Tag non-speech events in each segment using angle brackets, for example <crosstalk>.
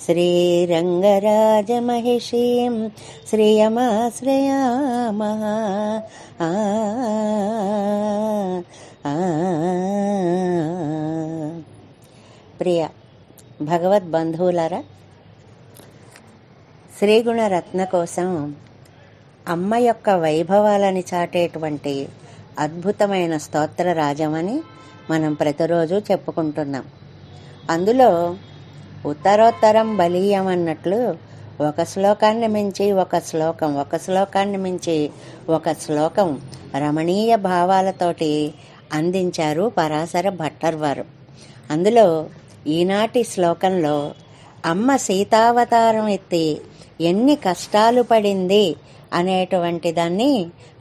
శ్రీరంగరాజమహిషీం శ్రియమాశ్రయామः ఆ ఆ. ప్రియ భగవద్బంధువులారా శ్రీగుణరత్న కోసం అమ్మ యొక్క వైభవాలని చాటేటువంటి అద్భుతమైన స్తోత్ర రాజమని మనం ప్రతిరోజు చెప్పుకుంటున్నాం అందులో ఉత్తరోత్తరం బలీయమన్నట్లు ఒక శ్లోకాన్ని మించి ఒక శ్లోకం ఒక శ్లోకాన్ని మించి ఒక శ్లోకం రమణీయ భావాలతోటి అందించారు పరాశర భట్టర్ వారు అందులో ఈనాటి శ్లోకంలో అమ్మ సీతావతారం ఎత్తి ఎన్ని కష్టాలు పడింది అనేటువంటి దాన్ని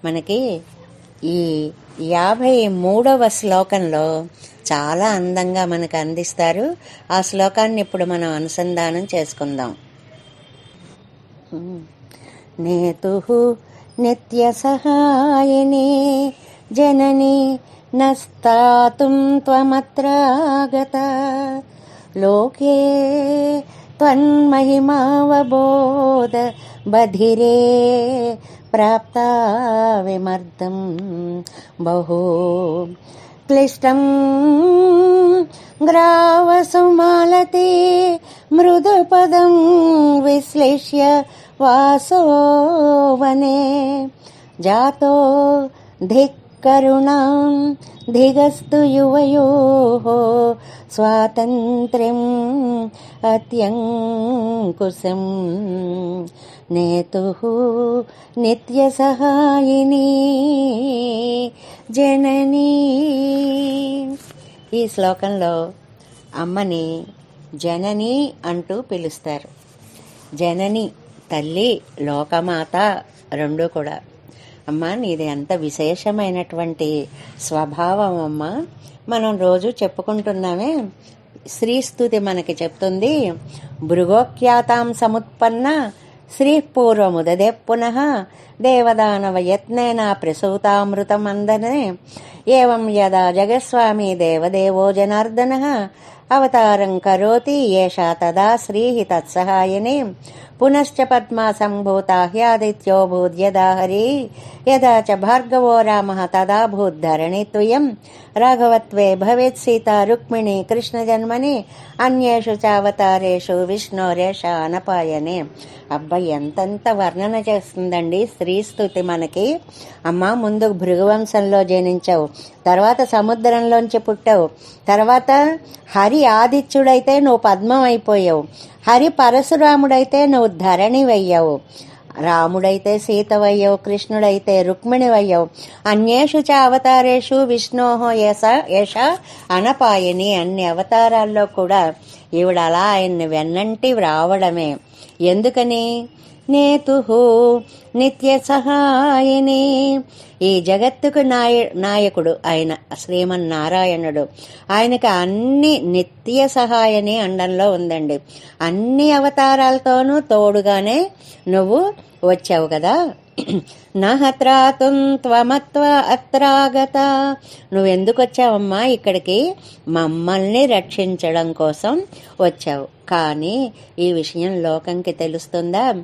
మనకి ఈ యాభై మూడవ శ్లోకంలో చాలా అందంగా మనకు అందిస్తారు. ఆ శ్లోకాన్ని ఇప్పుడు మనం అనుసంధానం చేసుకుందాం. నేతు నిత్య సహాయిని జనని నస్తాతుం త్వమత్రాగత. లోకే త్వన్మహిమావబోధ బధిరే ప్రాప్తా విమర్దం బహు క్లిష్టం గ్రావసుమాలతే మృదుపదం విశ్లేష్య వాసో వనే జాతో ధిక్కరుణాం ధిగస్తు యువయోः స్వాతంత్ర్యం అత్యంకుశం నేతుః నిత్యసహాయిని జననీ ఈ శ్లోకంలో అమ్మని జనని అంటూ పిలుస్తారు. జనని తల్లి లోకమాత రెండు కూడా. అమ్మ నీది ఎంత విశేషమైనటువంటి స్వభావం అమ్మ. మనం రోజు చెప్పుకుంటున్నామే శ్రీస్తుతి మనకి చెప్తుంది భృగోఖ్యాతాం సముత్పన్న శ్రీ పూర్వముదదే పునః దేవదానవ యత్నేన ప్రసూతామృతమందనే ఏం యదా జగస్వామి దేవదేవో జనార్దన అవతారం కరోతి ఏషా తదా శ్రీ తత్సహాయనే పునశ్చ పద్మా సంభూతా హ్యాదిత్యో భూద్యదా హరి యదా చ భార్గవో రామ తదా భూద్ధరణి త్వయం రాఘవత్వే భవేత్ సీత రుక్మిణి కృష్ణజన్మని అన్యేషు చావతారేషు విష్ణురేష అనపాయనే అబ్బాయి ఎంతెంత వర్ణన చేస్తుందండి స్త్రీ స్థుతి మనకి అమ్మ ముందు భృగువంశంలో జనించావు. తర్వాత సముద్రంలోంచి పుట్టావు. తర్వాత హరి ఆదిత్యుడైతే నువ్వు పద్మం అయిపోయావు హరి పరశురాముడైతే నువ్వు ధరణివయ్యావు. రాముడైతే సీతవయ్యవు కృష్ణుడైతే రుక్మిణివయ్యవు. అన్యేషు చ అవతారేషు విష్ణోహో యశ యశ అనపాయని అన్ని అవతారాల్లో కూడా ఈవిడ అలా ఆయన్ని వెన్నంటి రావడమే ఎందుకని? నేతు నిత్య సహాయని. ఈ జగత్తుకు నాయ నాయకుడు ఆయన శ్రీమన్నారాయణుడు. ఆయనకి అన్ని నిత్య సహాయని అండంలో ఉందండి. అన్ని అవతారాలతోనూ తోడుగానే నువ్వు వచ్చావు కదా. <clears throat> నహత్రాతుం త్వమత్వ అత్రాగత. నువ్వెందుకు వచ్చావమ్మా ఇక్కడికి? మమ్మల్ని రక్షించడం కోసం వచ్చావు. కానీ ఈ విషయం లోకంకి తెలుస్తుందా?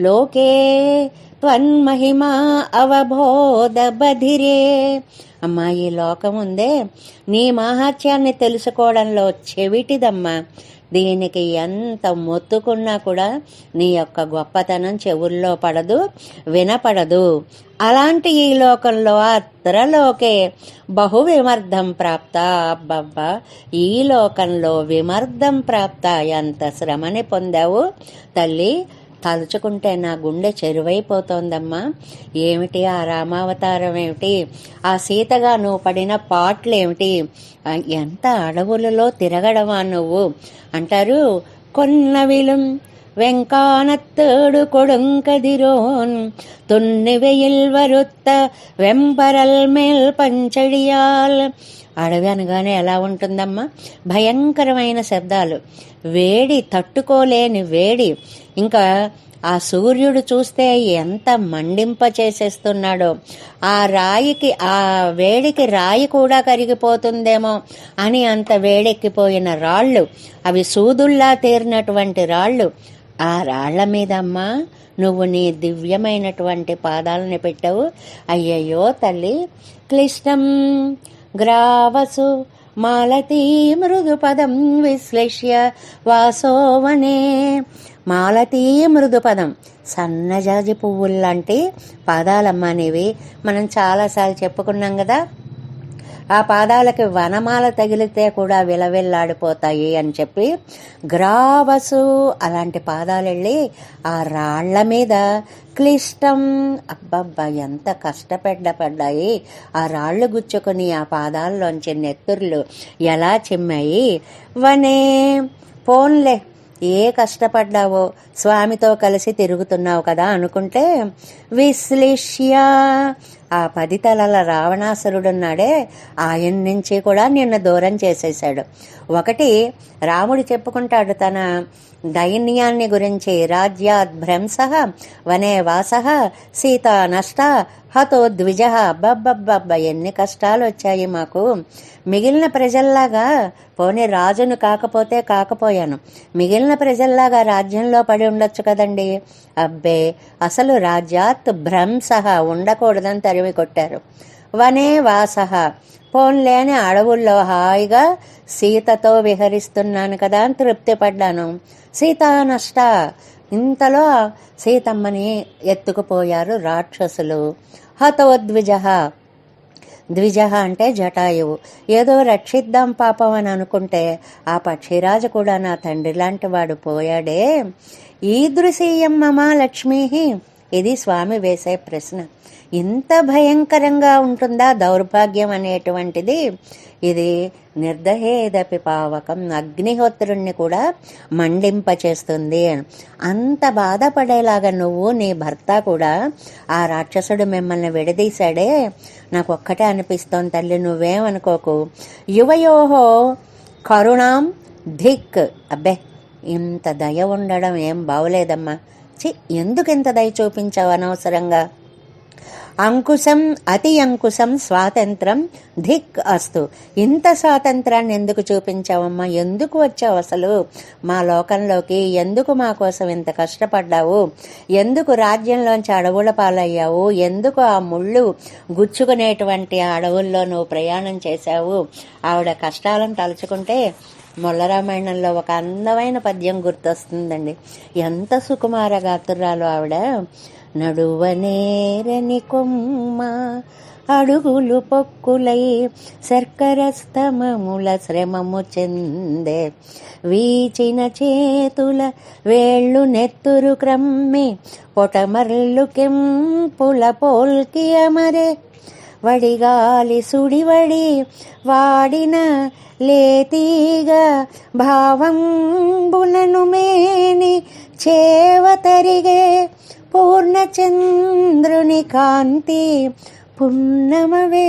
లోకే త్వన్మహిమా అవబోధ బధిరే అమ్మా ఈ లోకం ఉందే. నీ మాహాత్యాన్ని తెలుసుకోవడంలో చెవిటిదమ్మా. దీనికి ఎంత మొత్తుకున్నా కూడా నీ యొక్క గొప్పతనం చెవుల్లో పడదు వినపడదు. అలాంటి ఈ లోకంలో అత్రలోకే బహు విమర్ధం ప్రాప్త. అబ్బబ్బా ఈ లోకంలో విమర్ధం ప్రాప్త. ఎంత శ్రమని పొందావు తల్లి. తలుచుకుంటే నా గుండె చెరువైపోతోందమ్మా ఏమిటి ఆ రామావతారం ఏమిటి ఆ సీతగా నువ్వు పడిన పాటలు ఏమిటి ఆ, ఎంత అడవులలో తిరగడమా నువ్వు అంటారు కొన్నవిలుం வெங்கானத்தேடு கொடுங்கதிரோன் துண்ணி வெயில் வருத்த వెంపరల్ మేల్ పంచడియాల్ అడవి అనగానే ఎలా ఉంటుందమ్మా భయంకరమైన శబ్దాలు వేడి తట్టుకోలేని వేడి ఇంకా ఆ సూర్యుడు చూస్తే ఎంత మండింప చేసేస్తున్నాడో. ఆ రాయికి ఆ వేడికి రాయి కూడా కరిగిపోతుందేమో అని అంత వేడెక్కిపోయిన రాళ్ళు. అవి సూదుల్లా తీరినటువంటి రాళ్ళు. ఆ రాళ్ళ మీదమ్మా నువ్వు నీ దివ్యమైనటువంటి పాదాలని పెట్టావు. అయ్యయ్యో తల్లి క్లిష్టం గ్రావసు మాలతీ మృదు పదం విశ్లేష్య వాసోవనే మాలతీ మృదుపదం. సన్నజాజి పువ్వుల్లాంటి పాదాలమ్మ అనేవి మనం చాలాసార్లు చెప్పుకున్నాం కదా. ఆ పాదాలకి వనమాల తగిలితే కూడా విలవిల్లాడిపోతాయి అని చెప్పి గ్రావసు అలాంటి పాదాలు వెళ్ళి ఆ రాళ్ళ మీద క్లిష్టం. అబ్బబ్బా ఎంత కష్టపెడ్డపడ్డాయి ఆ రాళ్ళు గుచ్చుకుని ఆ పాదాల్లోంచి నెత్తుర్లు ఎలా చిమ్మాయి? వనే పోన్లే. ఏ కష్టపడ్డావో స్వామితో కలిసి తిరుగుతున్నావు కదా అనుకుంటే విశ్లేష్య. ఆ పది తలల రావణాసురుడున్నాడే ఆయన నుంచి కూడా నిన్ను దూరం చేసేశాడు. ఒకటి రాముడు చెప్పుకుంటాడు తన దైన్యాన్ని గురించి రాజ్యాద్భ్రంశ వనే వాస సీత నష్ట హతో ద్విజ అబ్బబ్బబ్బబ్బ ఎన్ని కష్టాలు వచ్చాయి మాకు. మిగిలిన ప్రజల్లాగా పోనీ రాజును కాకపోతే కాకపోయాను. మిగిలిన ప్రజల్లాగా రాజ్యంలో పడి ఉండొచ్చు కదండి. అబ్బే అసలు రాజ్యాత్ భ్రంశ ఉండకూడదని తరిమి కొట్టారు. వనే వాస పోన్లేని అడవుల్లో హాయిగా సీతతో విహరిస్తున్నాను కదా అని తృప్తి పడ్డాను సీతా నష్ట ఇంతలో సీతమ్మని ఎత్తుకుపోయారు రాక్షసులు. హతోద్విజ ద్విజ అంటే జటాయువు. ఏదో రక్షిద్దాం పాపం అని అనుకుంటే ఆ పక్షిరాజు కూడా నా తండ్రి లాంటి వాడు పోయాడే. ఈదృశీయం మమా లక్ష్మీ. ఇది స్వామి వేసే ప్రశ్న. ఇంత భయంకరంగా ఉంటుందా దౌర్భాగ్యం అనేటువంటిది? ఇది నిర్దహేదపి పావకం అగ్నిహోత్రుణ్ణి కూడా మండింపచేస్తుంది అంత బాధపడేలాగా నువ్వు నీ భర్త కూడా ఆ రాక్షసుడు మిమ్మల్ని విడదీశాడే? నాకు ఒక్కటే అనిపిస్తోంది తల్లి నువ్వేమనుకోకు? యువయోహో కరుణాం ధిక్. అబ్బే ఇంత దయ ఉండడం ఏం బాగోలేదమ్మా గురించి ఎందుకు ఇంత దయ చూపించావు అనవసరంగా? అంకుశం అతి అంకుశం స్వాతంత్రం ధిక్ అస్తు. ఇంత స్వాతంత్రాన్ని ఎందుకు చూపించావమ్మా? ఎందుకు వచ్చావు అసలు? మా లోకంలోకి ఎందుకు మా కోసం ఇంత కష్టపడ్డావు? ఎందుకు రాజ్యంలోంచి అడవుల పాలయ్యావు? ఎందుకు ఆ ముళ్ళు గుచ్చుకునేటువంటి ఆ అడవుల్లో నువ్వు ప్రయాణం చేశావు? ఆవిడ కష్టాలను తలుచుకుంటే మొల్లరామాయణంలో ఒక అందమైన పద్యం గుర్తొస్తుందండి. ఎంత సుకుమార గాతురాలు ఆవిడ? నడువనేరని కొమ్మ అడుగులు పొక్కులై శర్కరస్తమముల శ్రమము చెందే. వీచిన చేతుల వేళ్ళు నెత్తురు క్రమ్మి పొటమర్లు కెంపుల పోల్కి అమరే. వడిగాలి సుడివడి వాడిన లేతీగా భావంబులను మేని చేవ తరిగే పూర్ణచంద్రుని కాంతి పున్నమవే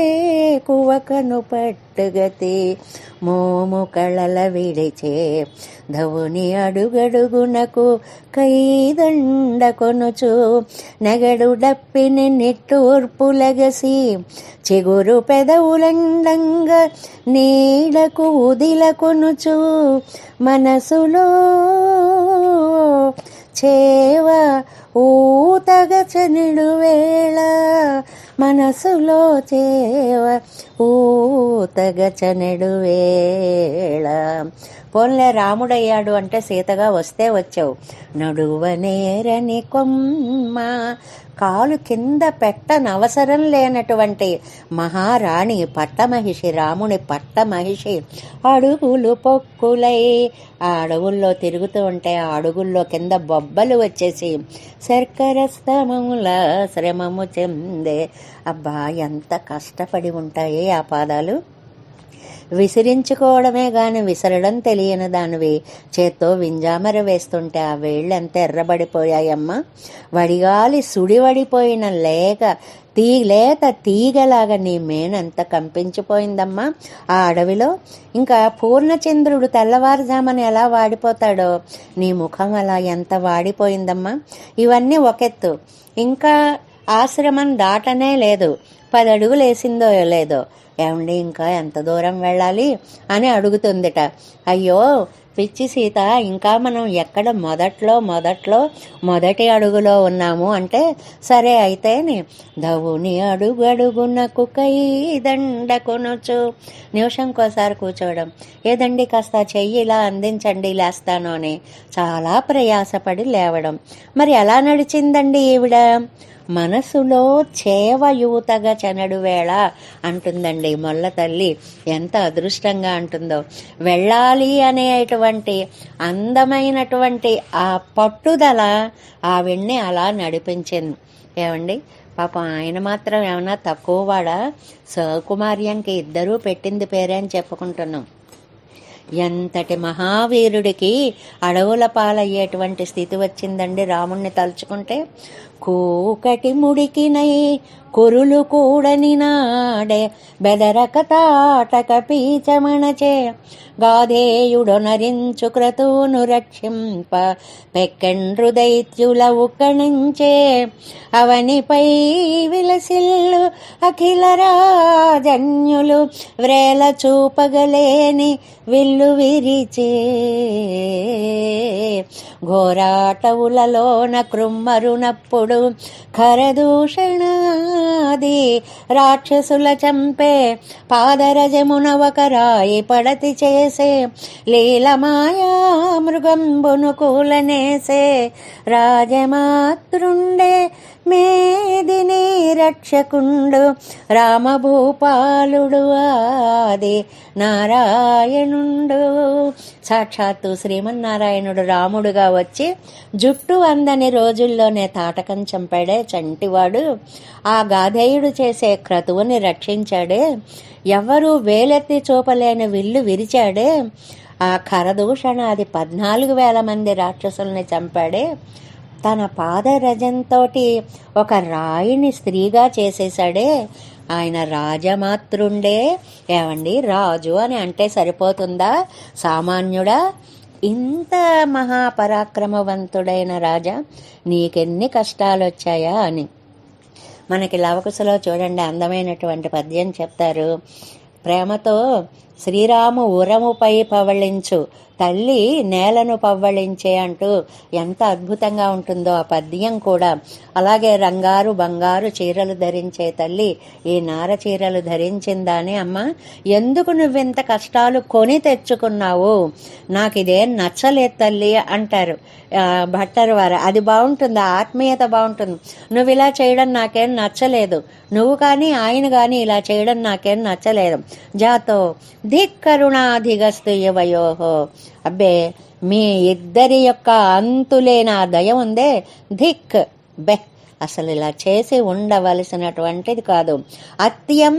కువకను పట్టుగతి మోము కళల విడిచే. ధవుని అడుగడుగునకు కైదండ కొనుచు నెగడు డప్పిని నిట్టూర్పులగసి. చిగురు పెదవులండంగా నీడకు ఉదిల కొనుచు మనసులో చేవ ఊతగచనిడు వేళ మనసులో చేవ ఊతగచనెడు వేళ. పోన్లే రాముడయ్యాడు అంటే సీతగా వస్తే వచ్చావు. నడువనేరని కొమ్మ కాలు కింద పెట్టనవసరం లేనటువంటి మహారాణి పట్టమహిషి రాముని పట్టమహిషి. అడుగులు పొక్కులై ఆ అడవుల్లో తిరుగుతూ ఉంటే ఆ అడుగుల్లో కింద బొబ్బలు వచ్చేసి శర్కరస్తమముల శ్రమము చెందే. అబ్బా ఎంత కష్టపడి ఉంటాయి ఆ పాదాలు. విసిరించుకోవడమే గాని విసరడం తెలియని దానివి. చేత్తో వింజామర వేస్తుంటే ఆ వేళ్ళెంత ఎర్రబడిపోయాయమ్మా? వడిగాలి సుడివడిపోయిన లేక తీ లేత తీగలాగా నీ మేనంత కంపించిపోయిందమ్మా. ఆ అడవిలో ఇంకా పూర్ణచంద్రుడు తెల్లవారుజామని ఎలా వాడిపోతాడో? నీ ముఖం అలా ఎంత వాడిపోయిందమ్మా? ఇవన్నీ ఒకెత్తు. ఇంకా ఆశ్రమం దాటనే లేదు. పది అడుగులు వేసిందో లేదో? ఏమండి ఇంకా ఎంత దూరం వెళ్ళాలి అని అడుగుతుందిట. అయ్యో పిచ్చి సీత ఇంకా మనం ఎక్కడ మొదట్లో మొదట్లో మొదటి అడుగులో ఉన్నాము అంటే సరే అయితేని. దవుని అడుగడుగునకు కై దండ కొనొచ్చు నిమిషంకోసారి కూర్చోవడం. ఏదండి కాస్త చెయ్యి ఇలా అందించండి లేస్తాను అని చాలా ప్రయాసపడి లేవడం. మరి ఎలా నడిచిందండి ఈవిడ? మనసులో చేవయూతగా చెనడు వేళ అంటుందండి మొల్ల తల్లి. ఎంత అదృష్టంగా అంటుందో. వెళ్ళాలి అనేటువంటి అందమైనటువంటి ఆ పట్టుదల ఆవిడ్ని అలా నడిపించింది. ఏమండి? పాపం ఆయన మాత్రం ఏమన్నా తక్కువ వాడా? సకుమార్యంకి ఇద్దరూ పెట్టింది పేరే అని చెప్పుకుంటున్నాం. ఎంతటి మహావీరుడికి అడవుల పాలయ్యేటువంటి స్థితి వచ్చిందండి రాముణ్ణి తలుచుకుంటే? కోకటి ముడికినై కురులు కూడని నాడే బెదరక తాటక పీచమణచే. గాధేయుడొనరించు క్రతువును రక్షింప పెక్కండ్రు దైత్యుల ఉక్కణించే అవనిపై విలసిల్లు అఖిల రాజన్యులు వ్రేల చూపగలేని విల్లు విరిచే. ఘోరాటవులలోన కృమ్మరునప్పుడు ఖరదూషణాది రాక్షసుల చంపే పాదరజమున ఒక రాయి పడతి చేసే లీలమాయా మృగంబును కూలనేసే రాజమాతృండే మేదిని రక్షకుండు రామభూపాలుడు ఆది నారాయణుండు. సాక్షాత్తు శ్రీమన్నారాయణుడు రాముడుగా వచ్చి జుట్టు అందని రోజుల్లోనే తాటకం చంపాడే చంటివాడు. ఆ గాధేయుడు చేసే క్రతువుని రక్షించాడే. ఎవరు వేలెత్తి చూపలేని విల్లు విరిచాడే. ఆ ఖరదూషణ అది పద్నాలుగు వేల మంది రాక్షసుల్ని చంపాడే. తన పాదరజంతోటి ఒక రాయిని స్త్రీగా చేసేశాడే. ఆయన రాజమాతృండే. ఏమండి? రాజు అని అంటే సరిపోతుందా? సామాన్యుడా? ఇంత మహాపరాక్రమవంతుడైన రాజా నీకెన్ని కష్టాలు వచ్చాయా అని. మనకి లవకుశలో చూడండి అందమైనటువంటి పద్యం చెప్తారు. ప్రేమతో శ్రీరాము ఉరముపై పవళించు తల్లి నేలను పవ్వళించే అంటూ ఎంత అద్భుతంగా ఉంటుందో ఆ పద్యం కూడా. అలాగే రంగారు బంగారు చీరలు ధరించే తల్లి ఈ నార చీరలు ధరించిందానే అమ్మ. ఎందుకు నువ్వింత కష్టాలు కొని తెచ్చుకున్నావు? నాకు ఇదేం నచ్చలేదు తల్లి అంటారు. భట్టర్ వారు అది బాగుంటుంది? ఆత్మీయత బాగుంటుంది. నువ్వు ఇలా చేయడం నాకేం నచ్చలేదు. నువ్వు కానీ ఆయన కానీ ఇలా చేయడం నాకేం నచ్చలేదు. జాతో ధిక్కరుణాధిగస్తు యువయోహో అబ్బే మీ ఇద్దరి యొక్క అంతులేని ఆ దయ ఉందే. ధిక్. బెహ్ అసలు ఇలా చేసి ఉండవలసినటువంటిది కాదు. అత్యం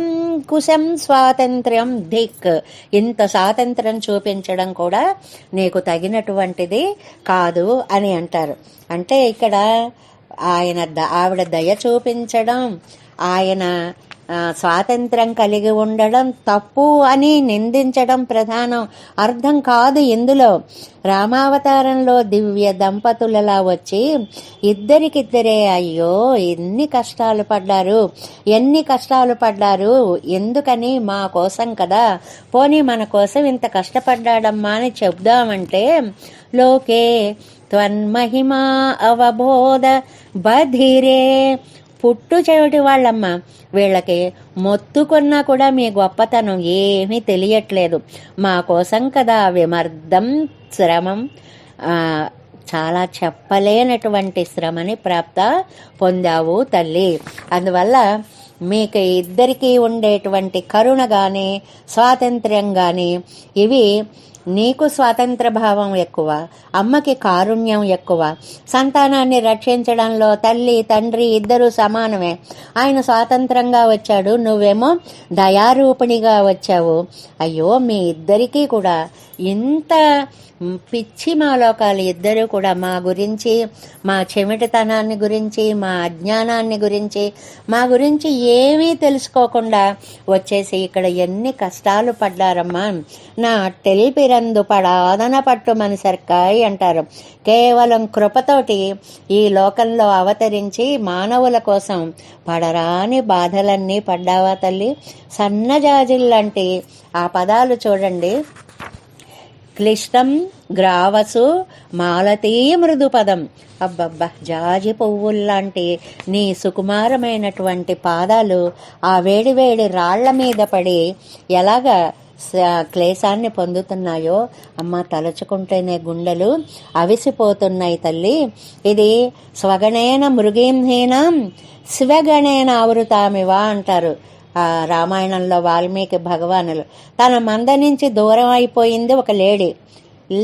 కుశం స్వాతంత్ర్యం. ధిక్. ఇంత స్వాతంత్ర్యం చూపించడం కూడా నీకు తగినటువంటిది కాదు అని అంటారు. అంటే ఇక్కడ ఆయన ఆవిడ దయ చూపించడం ఆయన స్వాతంత్రం కలిగి ఉండడం తప్పు అని నిందించడం ప్రధానం. అర్థం కాదు ఇందులో. రామావతారంలో దివ్య దంపతులలా వచ్చి ఇద్దరికిద్దరే అయ్యో ఎన్ని కష్టాలు పడ్డారు ఎన్ని కష్టాలు పడ్డారు ఎందుకని మా కోసం కదా? పోనీ మన కోసం ఇంత కష్టపడ్డాడమ్మా అని చెప్దామంటే లోకే త్వన్మహిమా అవబోధ బధిరే పుట్టు చెవిటి వాళ్ళమ్మ వీళ్ళకి మొత్తుకున్నా కూడా మీ గొప్పతనం ఏమీ తెలియట్లేదు. మా కోసం కదా విమర్దం శ్రమం చాలా చెప్పలేనటువంటి శ్రమని ప్రాప్త పొందావు తల్లి. అందువల్ల మీకు ఇద్దరికీ ఉండేటువంటి కరుణ కానీ స్వాతంత్ర్యం కానీ ఇవి నీకు స్వాతంత్ర భావం ఎక్కువ అమ్మకి కారుణ్యం ఎక్కువ సంతానాన్ని రక్షించడంలో తల్లి తండ్రి ఇద్దరూ సమానమే. ఆయన స్వాతంత్రంగా వచ్చాడు నువ్వేమో దయారూపిణిగా వచ్చావు. అయ్యో మీ ఇద్దరికీ కూడా ఇంత పిచ్చి మాలోకాలు ఇద్దరూ కూడా మా గురించి మా చెమిటితనాన్ని గురించి మా అజ్ఞానాన్ని గురించి మా గురించి ఏమీ తెలుసుకోకుండా వచ్చేసి ఇక్కడ ఎన్ని కష్టాలు పడ్డారమ్మా. నా టెల్పిరందు పడాదన పట్టుమని సర్కాయి అంటారు. కేవలం కృపతోటి ఈ లోకంలో అవతరించి మానవుల కోసం పడరాని బాధలన్నీ పడ్డావా తల్లి? సన్నజాజిల్లాంటి ఆ పదాలు చూడండి. క్లిష్టం గ్రావసు మాలతీ మృదుపదం అబ్బబ్బా జాజి పువ్వుల్లాంటి నీ సుకుమారమైనటువంటి పాదాలు ఆ వేడివేడి రాళ్ళ మీద పడి ఎలాగా క్లేశాన్ని పొందుతున్నాయో అమ్మ తలుచుకుంటేనే గుండెలు అవిసిపోతున్నాయి తల్లి. ఇది స్వగణేన మృగీంహీనం శివగణేన ఆవృతామివా అంటారు. ఆ రామాయణంలో వాల్మీకి భగవానులు. తన మంద నుంచి దూరం అయిపోయింది ఒక లేడీ.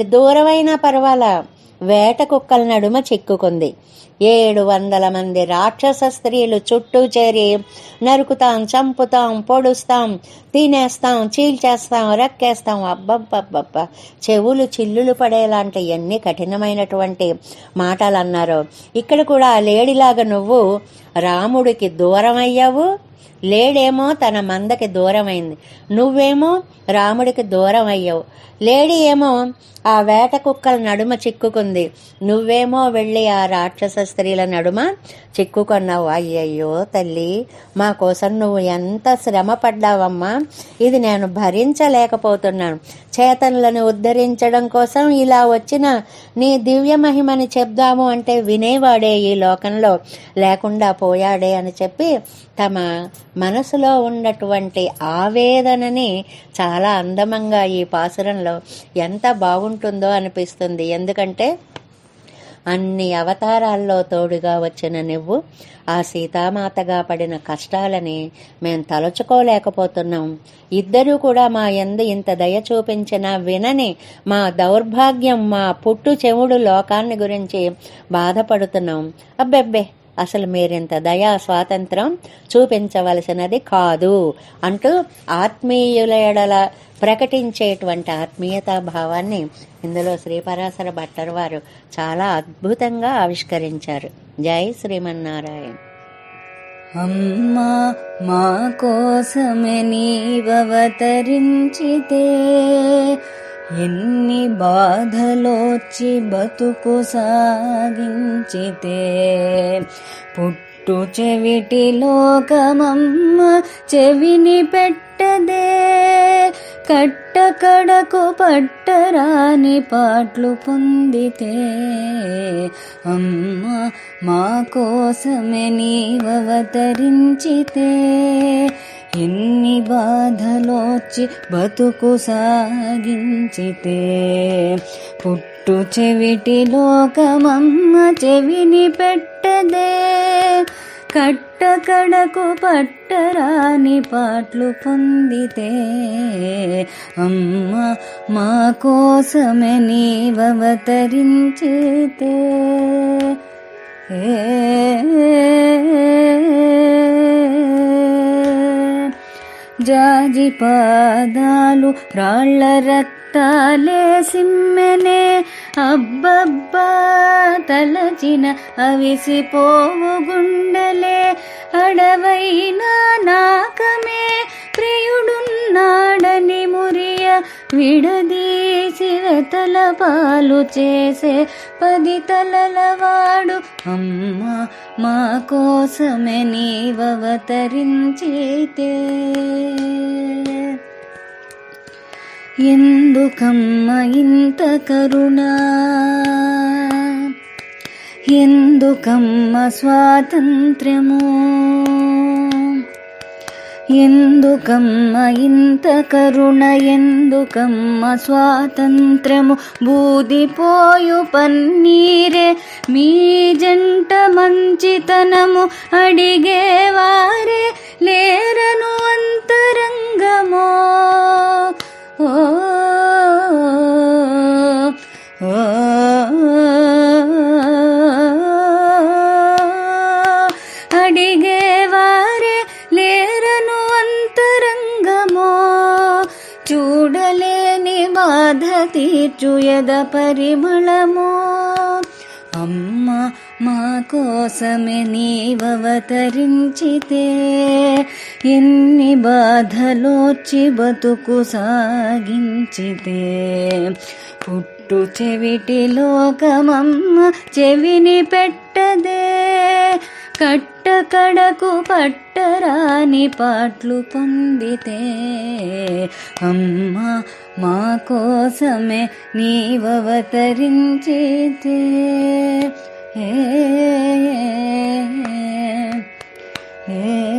దూరమైనా పర్వాలా? వేట కుక్కల నడుమ చిక్కుకుంది. ఏడు వందల మంది రాక్షస స్త్రీలు చుట్టూ చేరి నరుకుతాం చంపుతాం పొడుస్తాం తినేస్తాం చీల్చేస్తాం రెక్కేస్తాం. అబ్బబ్బబ్బబ్బ. చెవులు చిల్లులు పడేలాంటి ఎన్ని కఠినమైనటువంటి మాటలు అన్నారు ఇక్కడ కూడా లేడిలాగా లేడీలాగా నువ్వు రాముడికి దూరం అయ్యావు లేడేమో తన మందకి దూరమైంది. నువ్వేమో రాముడికి దూరం అయ్యావు లేడీ ఏమో ఆ వేట కుక్కల నడుమ చిక్కుకుంది. నువ్వేమో వెళ్ళి ఆ రాక్షస స్త్రీల నడుమ చిక్కుకున్నావు. అయ్యయ్యో తల్లి మా కోసం నువ్వు ఎంత శ్రమ పడ్డావమ్మా ఇది నేను భరించలేకపోతున్నాను. చేతనులను ఉద్ధరించడం కోసం ఇలా వచ్చిన నీ దివ్య మహిమని చెప్దాము అంటే వినేవాడే ఈ లోకంలో. లేకుండా పోయాడే అని చెప్పి తమ మనసులో ఉన్నటువంటి ఆవేదనని చాలా అందమంగా ఈ పాసురంలో ఎంత బాగుంటుందో అనిపిస్తుంది. ఎందుకంటే అన్ని అవతారాల్లో తోడుగా వచ్చిన నువ్వు ఆ సీతామాతగా పడిన కష్టాలని మేం తలుచుకోలేకపోతున్నాం. ఇద్దరూ కూడా మా ఎందు ఇంత దయ చూపించిన వినని మా దౌర్భాగ్యం మా పుట్టు చెవుడు లోకాన్ని గురించి బాధపడుతున్నాం. అబ్బెబ్బే! అసలు మీరింత దయా స్వాతంత్రం చూపించవలసినది కాదు అంటూ ఆత్మీయుల ఎడల ప్రకటించేటువంటి ఆత్మీయతా భావాన్ని ఇందులో శ్రీపరాశర భట్టర్ వారు చాలా అద్భుతంగా ఆవిష్కరించారు. జై శ్రీమన్నారాయణ. అమ్మా మా కోసమే నీవతరించితే ఎన్ని బాధలోచి బతుకు సాగించితే పుట్టు చెవిటి లోకమమ్మ చెవిని పెట్టదే. కట్టకడకు పట్టరాని పాటలు పొందితే అమ్మ మా కోసమే నీవతరించితే ఎన్ని బాధలోచి బతుకు సాగించితే పుట్టు చెవిటి లోకమమ్మ చెవిని పెట్టదే. కట్టకడకు పట్టరాని పాటలు పొందితే అమ్మ మా కోసమే నీవతరించితే జాజి పాదాలు రాళ్ళ రక్తాలే సిమ్మెనే. అబ్బబ్బా తలచిన అవిసిపోవు గుండెలే. అడవైన నాకమే విడదీసివతల పాలు చేసే పది తలలవాడు అమ్మ మా కోసమే నీవతరించితే ఎందుకమ్మ ఇంత కరుణా? ఎందుకమ్మ స్వాతంత్ర్యము? ఎందుకమ్మ ఇంత కరుణ? ఎందుకమ్మ స్వాతంత్ర్యము బూదిపోయు పన్నీరే మీ జంట మంచితనము అడిగేవారే లేరను అంతరంగమో? ఓ తీర్చు ఎద పరిమళము. అమ్మ మా కోసమే నీవతరించితే ఎన్ని బాధలోచి బతుకు సాగించితే. పుట్టు చెవిటి లోకమమ్మ చెవిని పెట్టదే. కట్ట కడకు పట్టరాని పాట్లు పొందితే అమ్మ మా కోసమే నీవవతరించితే. ఏ ఏ